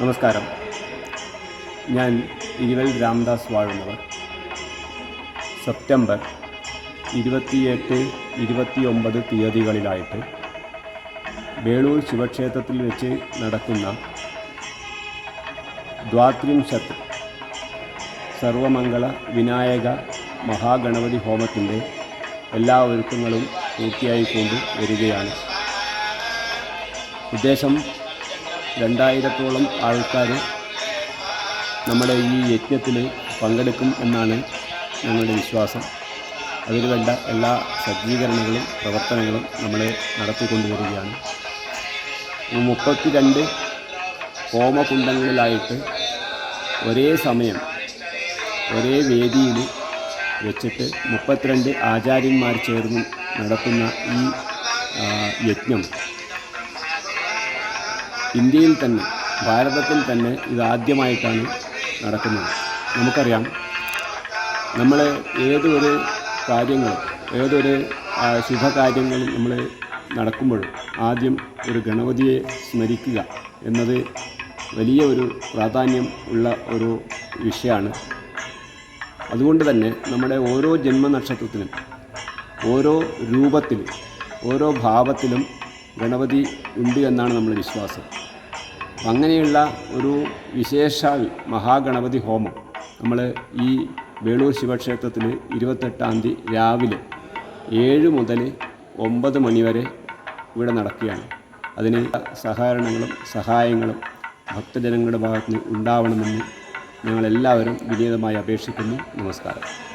നമസ്കാരം. ഞാൻ ഇരുവൽ രാംദാസ് വാഴുന്നവർ. സെപ്റ്റംബർ ഇരുപത്തിയെട്ട് ഇരുപത്തിയൊമ്പത് തീയതികളിലായിട്ട് വേളൂർ ശിവക്ഷേത്രത്തിൽ വെച്ച് നടക്കുന്ന ദ്വാത്രിംശത്ത് സർവമംഗള വിനായക മഹാഗണപതി ഹോമത്തിന്റെ എല്ലാ ഒരുക്കങ്ങളും പൂർത്തിയായിക്കൊണ്ട് വരികയാണ്. ഉദ്ദേശം രണ്ടായിരത്തോളം ആൾക്കാർ നമ്മുടെ ഈ യജ്ഞത്തിൽ പങ്കെടുക്കും എന്നാണ് ഞങ്ങളുടെ വിശ്വാസം. അതിന് വേണ്ട എല്ലാ സജ്ജീകരണങ്ങളും പ്രവർത്തനങ്ങളും നമ്മൾ നടത്തിക്കൊണ്ടുവരികയാണ് മുപ്പത്തി രണ്ട് ഹോമകുണ്ടങ്ങളിലായിട്ട് ഒരേ സമയം ഒരേ വേദിയിൽ വെച്ചിട്ട് മുപ്പത്തിരണ്ട് ആചാര്യന്മാർ ചേർന്ന് നടത്തുന്ന ഈ യജ്ഞം. ഇന്ത്യയിൽ തന്നെ ഭാരതത്തിൽ തന്നെ ഇതാദ്യമായിട്ടാണ് നടക്കുന്നത്. നമുക്കറിയാം നമ്മൾ ഏതൊരു കാര്യങ്ങളും ഏതൊരു ശുഭകാര്യങ്ങളും നമ്മൾ നടക്കുമ്പോഴും ആദ്യം ഒരു ഗണപതിയെ സ്മരിക്കുക എന്നത് വലിയ ഒരു പ്രാധാന്യം ഉള്ള ഒരു വിഷയമാണ് അതുകൊണ്ട് തന്നെ നമ്മുടെ ഓരോ ജന്മനക്ഷത്രത്തിലും ഓരോ രൂപത്തിലും ഓരോ ഭാവത്തിലും ഗണപതി ഉണ്ട് എന്നാണ് നമ്മുടെ വിശ്വാസം. അങ്ങനെയുള്ള ഒരു വിശേഷാൽ മഹാഗണപതി ഹോമം നമ്മൾ ഈ വേളൂർ ശിവക്ഷേത്രത്തിൽ ഇരുപത്തെട്ടാം തീയതി രാവിലെ ഏഴ് മുതൽ ഒമ്പത് മണിവരെ ഇവിടെ നടക്കുകയാണ്. അതിന് സഹകരണങ്ങളും സഹായങ്ങളും ഭക്തജനങ്ങളുടെ ഭാഗത്ത് നിന്ന് ഉണ്ടാവണമെന്ന് ഞങ്ങളെല്ലാവരും വിനീതമായി അപേക്ഷിക്കുന്നു. നമസ്കാരം.